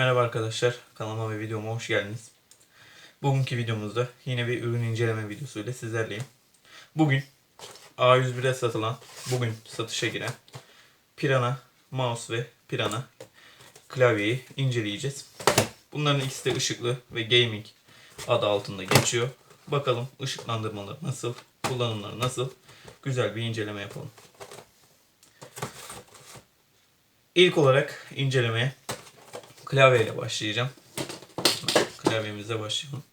Merhaba arkadaşlar. Kanalıma ve videoma hoş geldiniz. Bugünkü videomuzda yine bir ürün inceleme videosu ile sizlerleyim. Bugün A101'e satılan, bugün satışa giren Pirana mouse ve Pirana klavyeyi inceleyeceğiz. Bunların ikisi de ışıklı ve gaming adı altında geçiyor. Bakalım ışıklandırmaları nasıl, kullanımları nasıl? Güzel bir inceleme yapalım. İlk olarak incelemeye klavyeyle başlayacağım. Klavyemizle başlayalım.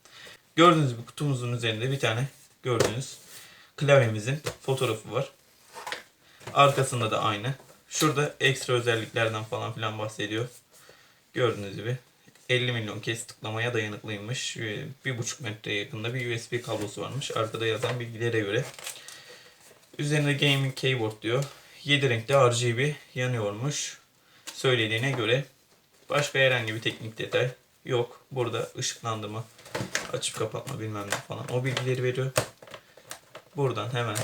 Gördüğünüz gibi kutumuzun üzerinde bir tane gördüğünüz klavyemizin fotoğrafı var. Arkasında da aynı. Şurada ekstra özelliklerden falan filan bahsediyor. Gördüğünüz gibi 50 milyon kez tıklamaya dayanıklıymış. Ee, Bir buçuk metre yakında bir USB kablosu varmış. Arkada yazan bilgilere göre. Üzerinde gaming keyboard diyor. 7 renkte RGB yanıyormuş. Söylediğine göre başka herhangi bir teknik detay yok. Burada ışıklandırma, açıp kapatma bilmem ne falan o bilgileri veriyor. Buradan hemen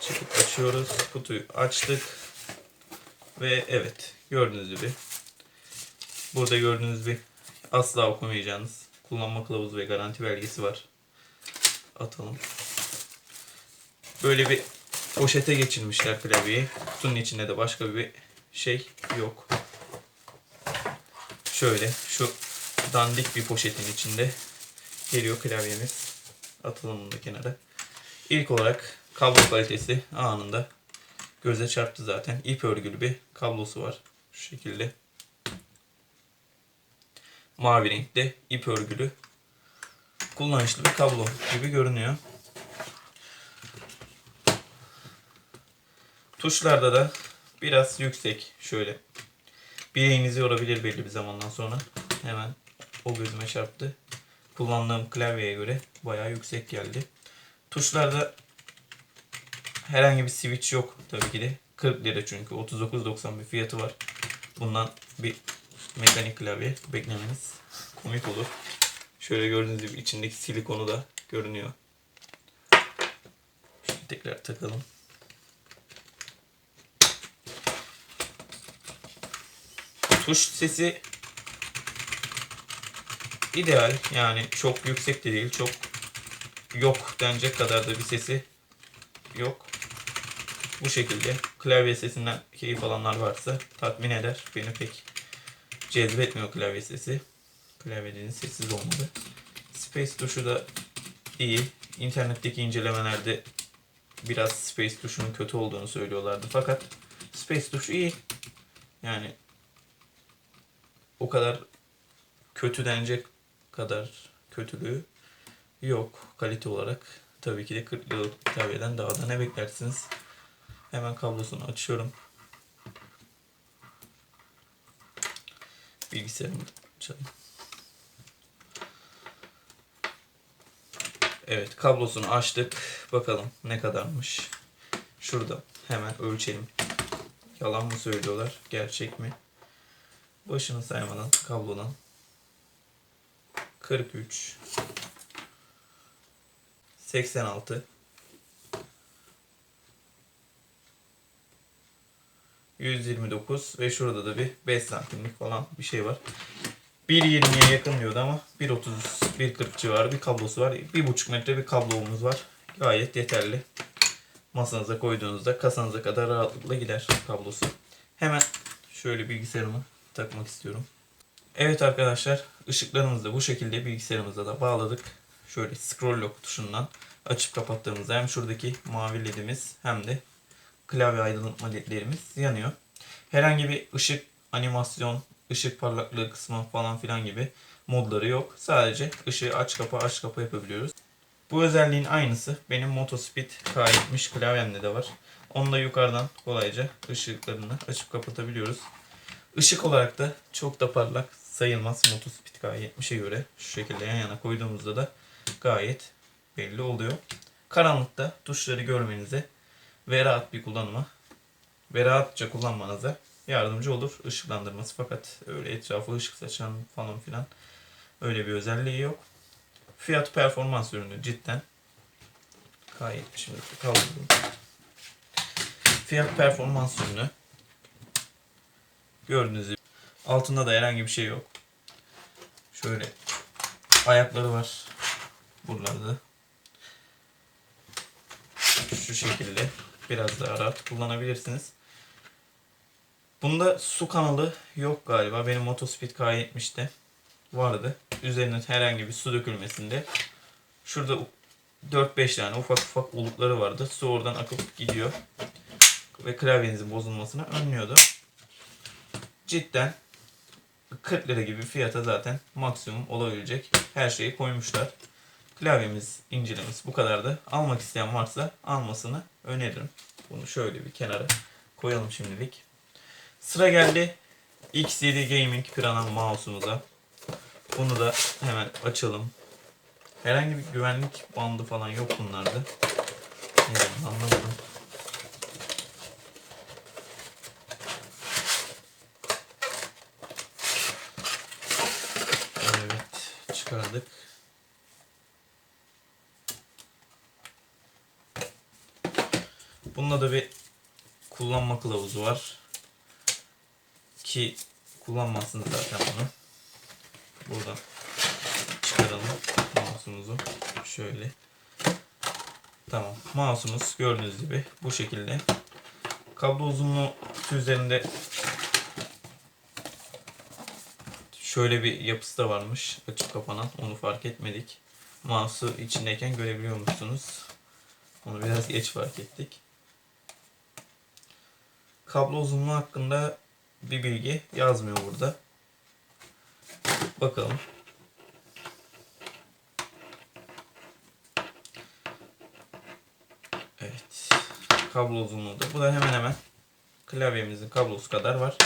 çekip açıyoruz. Kutuyu açtık. Ve evet gördüğünüz gibi burada gördüğünüz gibi asla okumayacağınız kullanma kılavuzu ve garanti belgesi var. Atalım. Böyle bir poşete geçirmişler klavyeyi. Kutunun içinde de başka bir şey yok. Şöyle şu dandik bir poşetin içinde geliyor klavyemiz. Atalım bunu da kenara. İlk olarak kablo kalitesi anında göze çarptı zaten. İp örgülü bir kablosu var. Şu şekilde. Mavi renkte ip örgülü kullanışlı bir kablo gibi görünüyor. Tuşlarda da biraz yüksek. Şöyle. Bileğinizi yorabilir belli bir zamandan sonra. Hemen o gözüme çarptı. Kullandığım klavyeye göre bayağı yüksek geldi. Tuşlarda herhangi bir switch yok tabii ki de. 40 lira çünkü 39.90 bir fiyatı var. Bundan bir mekanik klavye beklemeniz komik olur. Şöyle gördüğünüz gibi içindeki silikonu da görünüyor. Şimdi tekrar takalım. Tuş sesi ideal yani çok yüksek de değil çok yok denecek kadar da bir sesi yok. Bu şekilde klavye sesinden keyif alanlar varsa tatmin eder. Beni pek cezbetmiyor klavye sesi. Klavyenin sessiz olmalı. Space tuşu da iyi. İnternetteki incelemelerde biraz Space tuşunun kötü olduğunu söylüyorlardı. Fakat Space tuşu iyi. Yani o kadar kötü denecek kadar kötülüğü yok kalite olarak. Tabii ki de 40 liralık klavyeden daha da ne beklersiniz? Hemen kablosunu açıyorum. Bilgisayarımı açalım. Evet kablosunu açtık. Bakalım ne kadarmış. Şurada hemen ölçelim. Yalan mı söylüyorlar? Gerçek mi? Başını saymadan kablodan 43 86 129 ve şurada da bir 5 santimlik falan bir şey var. 1.20'ye yakın diyordu ama 1.30 1.40 civarı bir kablosu var. 1.5 metre bir kablomuz var. Gayet yeterli. Masanıza koyduğunuzda kasanıza kadar rahatlıkla gider kablosu. Hemen şöyle bilgisayarımı takmak istiyorum. Evet arkadaşlar ışıklarımızı bu şekilde bilgisayarımıza da bağladık. Şöyle scroll lock tuşundan açıp kapattığımızda hem şuradaki mavi ledimiz hem de klavye aydınlatma ledlerimiz yanıyor. Herhangi bir ışık animasyon, ışık parlaklığı kısmı falan filan gibi modları yok. Sadece ışığı aç kapa aç kapa yapabiliyoruz. Bu özelliğin aynısı benim Motospeed K70 klavyemde de var. Onu da yukarıdan kolayca ışıklarını açıp kapatabiliyoruz. Işık olarak da çok da parlak sayılmaz Motospeed K70'e göre. Şu şekilde yan yana koyduğumuzda da gayet belli oluyor. Karanlıkta tuşları görmenize ve rahat bir kullanıma ve rahatça kullanmanıza yardımcı olur ışıklandırması. Fakat öyle etrafı ışık saçan falan filan öyle bir özelliği yok. Fiyat performans ürünü cidden K70'imizi kaldırdım. Fiyat performans ürünü Gördüğünüz gibi. Altında da herhangi bir şey yok. Şöyle ayakları var. Buralarda. Şu şekilde. Biraz daha rahat kullanabilirsiniz. Bunda su kanalı yok galiba. Benim Motospeed K70'te vardı. Üzerine herhangi bir su dökülmesinde şurada 4-5 tane ufak ufak olukları vardı. Su oradan akıp gidiyor. Ve klavyenizin bozulmasını önlüyordu. Cidden 40 lira gibi fiyata zaten maksimum olabilecek her şeyi koymuşlar. Klavyemiz, incelememiz bu kadardı. Almak isteyen varsa almasını öneririm. Bunu şöyle bir kenara koyalım şimdilik. Sıra geldi X7 Gaming Piranha mouse'umuza. Bunu da hemen açalım. Herhangi bir güvenlik bandı falan yok bunlarda. Neden anlamadım. Evet çıkardık. Bunda da bir kullanma kılavuzu var. Ki kullanmazsınız zaten bunu. Buradan çıkaralım mouse'umuzu. Şöyle. Tamam. Mouse'umuz gördüğünüz gibi bu şekilde. Kablo uzunluğu üzerinde şöyle bir yapısı da varmış. Açıp kapanan. Onu fark etmedik. Mouse'u içindeyken görebiliyormuşsunuz. Onu biraz geç fark ettik. Kablo uzunluğu hakkında bir bilgi yazmıyor burada. Bakalım. Evet. Kablo uzunluğu da. Bu da hemen hemen klavyemizin kablosu kadar var.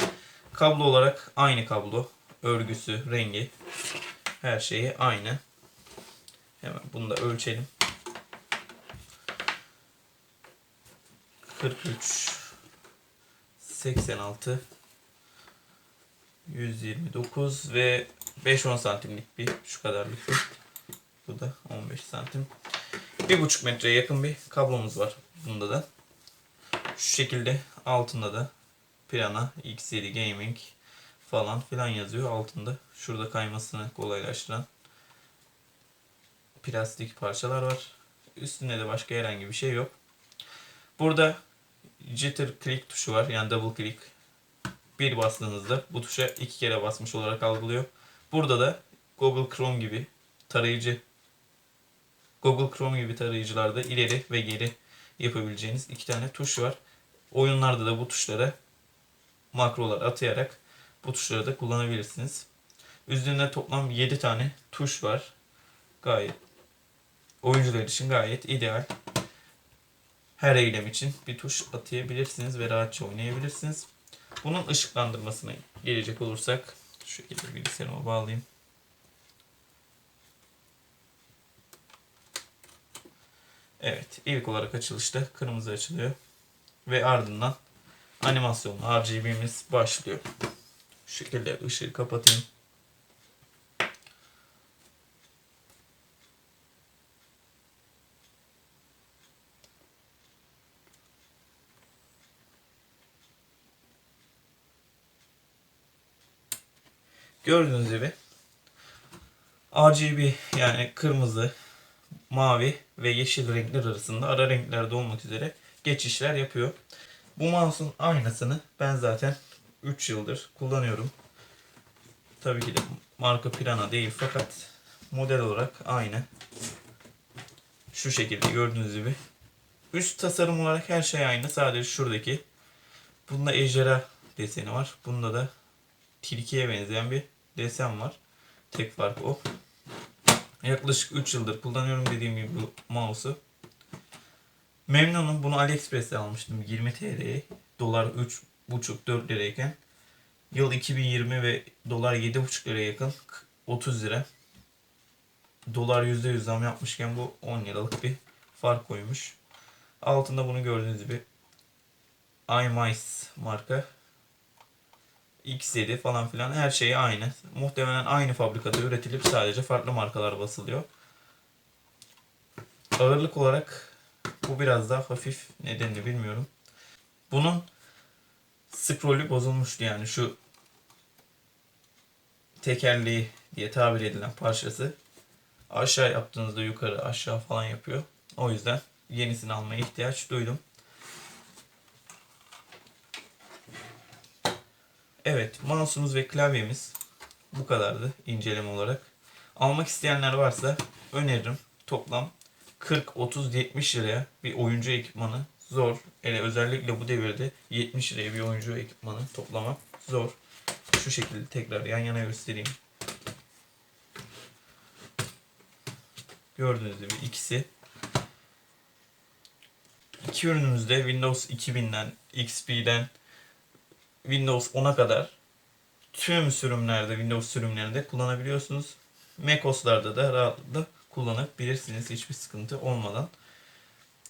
Kablo olarak aynı kablo. Örgüsü, rengi. Her şeyi aynı. Hemen bunu da ölçelim. 43 86 129 ve 5-10 santimlik bir şu kadarlık bir. Bu da 15 santim. 1,5 metreye yakın bir kablomuz var bunda da. Şu şekilde altında da Pirana X7 Gaming falan filan yazıyor altında. Şurada kaymasını kolaylaştıran plastik parçalar var. Üstünde de başka herhangi bir şey yok. Burada jitter click tuşu var. Yani double click. Bir bastığınızda bu tuşa iki kere basmış olarak algılıyor. Burada da Google Chrome gibi tarayıcı Google Chrome gibi tarayıcılarda ileri ve geri yapabileceğiniz iki tane tuş var. Oyunlarda da bu tuşlara makrolar atayarak bu tuşları da kullanabilirsiniz. Üzerinde toplam 7 tane tuş var. Gayet oyuncular için gayet ideal. Her eylem için bir tuş atayabilirsiniz ve rahatça oynayabilirsiniz. Bunun ışıklandırmasına gelecek olursak şu şekilde bilgisayarıma bağlayayım. Evet, ilk olarak açılışta kırmızı açılıyor. Ve ardından animasyon RGB'miz başlıyor. Şu şekilde ışığı kapatayım. Gördüğünüz gibi RGB yani kırmızı, mavi ve yeşil renkler arasında ara renklerde olmak üzere geçişler yapıyor. Bu mouse'un aynasını ben zaten 3 yıldır kullanıyorum. Tabii ki de marka Pirana değil fakat model olarak aynı. Şu şekilde gördüğünüz gibi. Üst tasarım olarak her şey aynı. Sadece şuradaki. Bunda ejderha deseni var. Bunda da tilkiye benzeyen bir desen var. Tek fark o. Yaklaşık 3 yıldır kullanıyorum dediğim gibi bu mouse'u. Memnunum. Bunu AliExpress'te almıştım 20 TL'ye. Dolar 3,5-4 lirayken. Yıl 2020 ve dolar 7,5 liraya yakın 30 lira. Dolar %100 zam yapmışken bu 10 liralık bir fark koymuş. Altında bunu gördüğünüz gibi iMice marka X7 falan filan her şey aynı. Muhtemelen aynı fabrikada üretilip sadece farklı markalar basılıyor. Ağırlık olarak bu biraz daha hafif nedenini bilmiyorum. Bunun scrollü bozulmuştu yani şu tekerleği diye tabir edilen parçası aşağı yaptığınızda yukarı aşağı falan yapıyor. O yüzden yenisini almaya ihtiyaç duydum. Evet, mouse'umuz ve klavyemiz bu kadardı inceleme olarak. Almak isteyenler varsa öneririm. Toplam 40, 30, 70 liraya bir oyuncu ekipmanı zor. Hele özellikle bu devirde 70 liraya bir oyuncu ekipmanı toplamak zor. Şu şekilde tekrar yan yana göstereyim. Gördüğünüz gibi ikisi. İki ürünümüzde Windows 2000'den, XP'den, Windows 10'a kadar tüm sürümlerde, Windows sürümlerinde kullanabiliyorsunuz. macOS'larda da rahatlıkla kullanabilirsiniz hiçbir sıkıntı olmadan.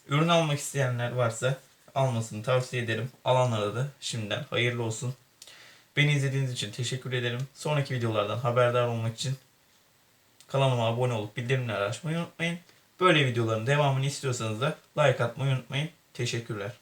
Ürün almak isteyenler varsa almasını tavsiye ederim. Alanlara da şimdiden hayırlı olsun. Beni izlediğiniz için teşekkür ederim. Sonraki videolardan haberdar olmak için kanalıma abone olup bildirimleri açmayı unutmayın. Böyle videoların devamını istiyorsanız da like atmayı unutmayın. Teşekkürler.